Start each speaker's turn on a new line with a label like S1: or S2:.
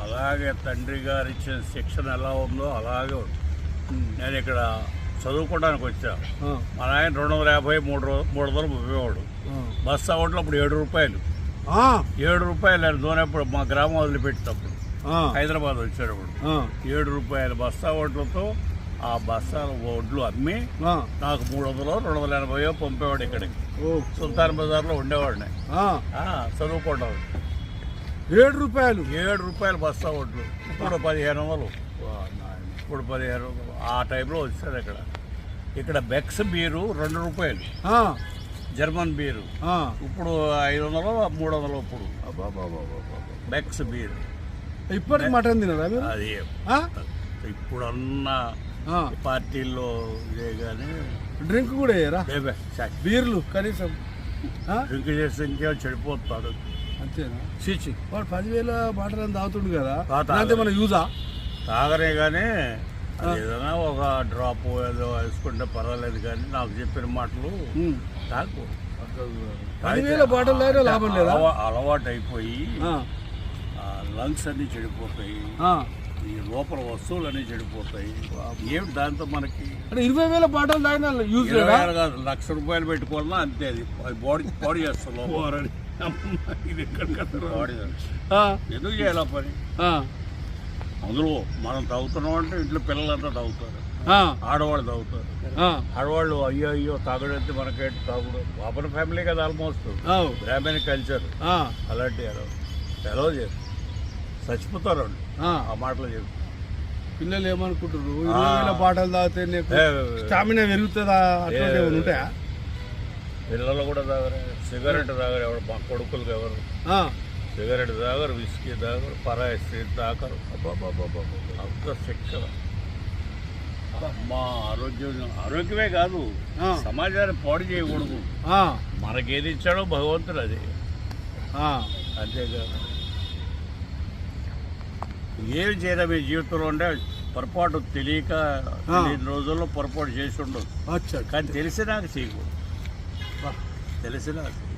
S1: అలాగే తండ్రి గారు ఇచ్చిన శిక్షణ ఎలా ఉందో అలాగే నేను ఇక్కడ చదువుకోవడానికి వచ్చా. మా నాయన రెండు వందల యాభై మూడు మూడు వందలు ముప్పేవాడు.
S2: ఆ.
S1: బస్ అవ్వట్లో అప్పుడు ఏడు రూపాయలు. ఏడు రూపాయలు నేను దూనప్పుడు మా గ్రామం వదిలిపెట్టేటప్పుడు
S2: ఆ,
S1: హైదరాబాద్ వచ్చేటప్పుడు. ఏడు రూపాయల బస్తా ఓట్లతో ఆ బస్తాల ఒడ్లు అమ్మి. నాకు మూడు వందలు రెండు వందల ఎనభైయో పంపేవాడు ఇక్కడికి. సుల్తాన్ బజార్లో ఉండేవాడిని. చదువుకోవడం
S2: ఏడు రూపాయలు.
S1: ఏడు రూపాయలు బస్తా ఒడ్లు. ఇప్పుడు పదిహేను వందలు. ఇప్పుడు పదిహేను వందలు ఆ టైంలో వచ్చారు ఇక్కడ ఇక్కడ బెక్స్ బీరు రెండు రూపాయలు.
S2: ఆ,
S1: జర్మన్ బీరు.
S2: ఆ.
S1: ఇప్పుడు ఐదు వందలు మూడు వందలు ఇప్పుడు. Beck's beer.
S2: ఇప్పటికి మటన్ తినరా మీరు?
S1: అది
S2: ఆ?
S1: ఇప్పుడున్న
S2: ఆ.
S1: పార్టీల్లో ఇదే కానీ
S2: డ్రింక్ కూడా వేయరా. బీర్లు కనీసం. ఆ?
S1: డ్రింక్ చేస్తే ఇంకే చెడిపోతాడు.
S2: అంతేనా? వాడు పదివేల బాటలు అని తాగుతుండు కదా. అంటే మన యూజా?
S1: తాగనే కానీ ఏదైనా ఒక డ్రాప్ ఏదో వేసుకుంటే పర్వాలేదు కానీ నాకు చెప్పిన మాటలు. తాగు.
S2: పదివేల బాటలు లాభం లేదా?
S1: అలవా- అలవాటు అయిపోయి లంగ్స్ అన్ని చెడిపోతాయి. ఈ లోపల వస్తువులు అన్ని చెడిపోతాయి ఏమిటి దాంతో మనకి?
S2: అంటే ఇరవై వేల బాటలు తాగినా యూజ్
S1: కాదు లక్ష రూపాయలు పెట్టుకోవాలన్నా అంతే అది. అది బాడీ బాడీ చేస్తాం లోపల.
S2: ఇది ఎక్కడికి
S1: ఎందుకు చేయాలి ఆ పని? అందులో మనం తాగుతున్నాం అంటే ఇంట్లో పిల్లలంతా తాగుతారు. ఆడవాళ్ళు తాగుతారు. ఆడవాళ్ళు అయ్యో అయ్యో తాగడైతే మనకేంటి తాగుడు? పాపన ఫ్యామిలీ కదా ఆల్మోస్ట్ గ్రామీణ కల్చర్ అలాంటి ఎలా చేస్తారు. చచ్చిపోతారు
S2: ఆ.
S1: మాటలు చెప్పి.
S2: పిల్లలు ఏమనుకుంటారు ఇరవై బాటలు తాగితే స్టామినా పెరుగుతుందా? ఉంటాయా?
S1: పిల్లలు కూడా తాగరు? సిగరెట్ తాగరు ఎవరు మా కొడుకులు ఎవరు? సిగరెట్ తాగరు విస్కీ తాగరు పరాయి స్త్రీ తాగరు. అంత శిక్షణ మా ఆరోగ్యం ఆరోగ్యమే కాదు. సమాజాన్ని పాడు చేయకూడదు. మనకేది ఇచ్చాడో భగవంతుడు అది. అంతేకాదు ఏమి చేయడం మీ జీవితంలో ఉంటే పొరపాటు తెలియక తెలియని రోజుల్లో పొరపాటు చేసి ఉండదు కానీ తెలిసినాక చేయకూడదు. del escenario.